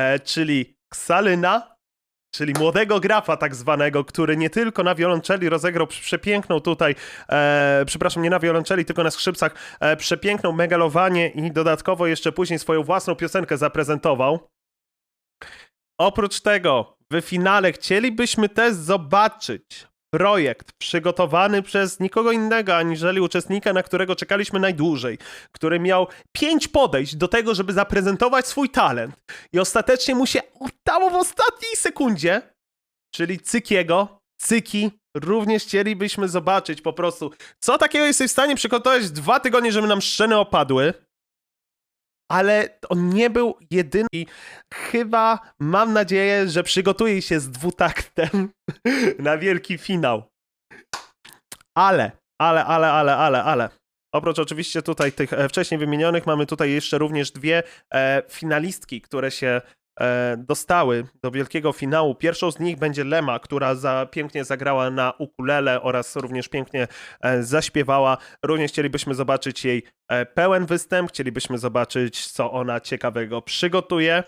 e, czyli Ksalyna, czyli młodego grafa tak zwanego, który nie tylko na wiolonczeli rozegrał przepiękną tutaj, e, przepraszam, nie na wiolonczeli, tylko na skrzypcach, e, przepiękną megalowanie i dodatkowo jeszcze później swoją własną piosenkę zaprezentował. Oprócz tego, w finale chcielibyśmy też zobaczyć projekt przygotowany przez nikogo innego, aniżeli uczestnika, na którego czekaliśmy najdłużej, który miał pięć podejść do tego, żeby zaprezentować swój talent. I ostatecznie mu się udało w ostatniej sekundzie, czyli Cykiego, Cyki, również chcielibyśmy zobaczyć po prostu, co takiego jesteś w stanie przygotować dwa tygodnie, żeby nam szczeny opadły, ale on nie był jedyny i chyba mam nadzieję, że przygotuje się z dwutaktem na wielki finał. Ale, ale, ale, ale, ale, ale. Oprócz oczywiście tutaj tych e, wcześniej wymienionych, mamy tutaj jeszcze również dwie e, finalistki, które się dostały do wielkiego finału. Pierwszą z nich będzie Lema, która za, pięknie zagrała na ukulele oraz również pięknie e, zaśpiewała. Również chcielibyśmy zobaczyć jej e, pełen występ, chcielibyśmy zobaczyć, co ona ciekawego przygotuje.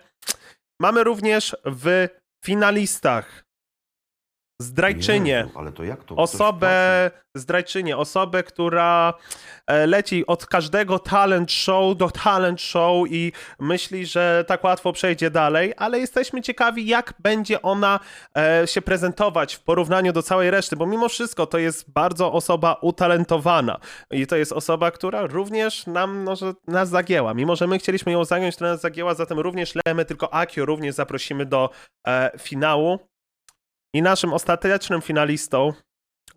Mamy również w finalistach zdrajczynię Jezu, ale to jak to? Osobę, zdrajczynię, osobę, która e, leci od każdego talent show do talent show i myśli, że tak łatwo przejdzie dalej, ale jesteśmy ciekawi, jak będzie ona e, się prezentować w porównaniu do całej reszty, bo mimo wszystko to jest bardzo osoba utalentowana i to jest osoba, która również nam, no, że nas zagięła. Mimo, że my chcieliśmy ją zagiąć, to nas zagięła, zatem również Lemy, tylko Akio również zaprosimy do e, finału. I naszym ostatecznym finalistą,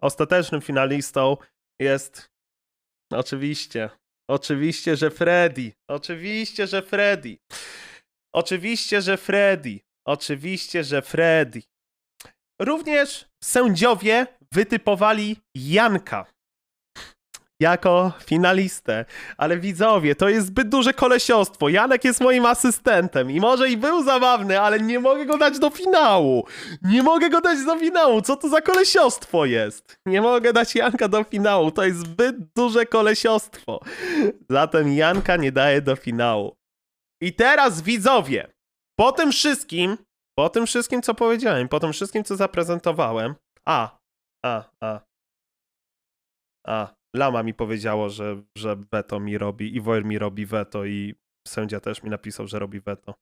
ostatecznym finalistą jest oczywiście, oczywiście, że Freddy. Oczywiście, że Freddy. Oczywiście, że Freddy. Oczywiście, że Freddy. Również sędziowie wytypowali Janka jako finalistę. Ale widzowie, to jest zbyt duże kolesiostwo. Janek jest moim asystentem i może i był zabawny, ale nie mogę go dać do finału. Nie mogę go dać do finału. Co to za kolesiostwo jest? Nie mogę dać Janka do finału. To jest zbyt duże kolesiostwo. Zatem Janka nie daje do finału. I teraz widzowie, po tym wszystkim, po tym wszystkim, co powiedziałem, po tym wszystkim, co zaprezentowałem, a, a, a, a, Lama mi powiedziało, że, że veto mi robi i Wojr mi robi veto i sędzia też mi napisał, że robi veto.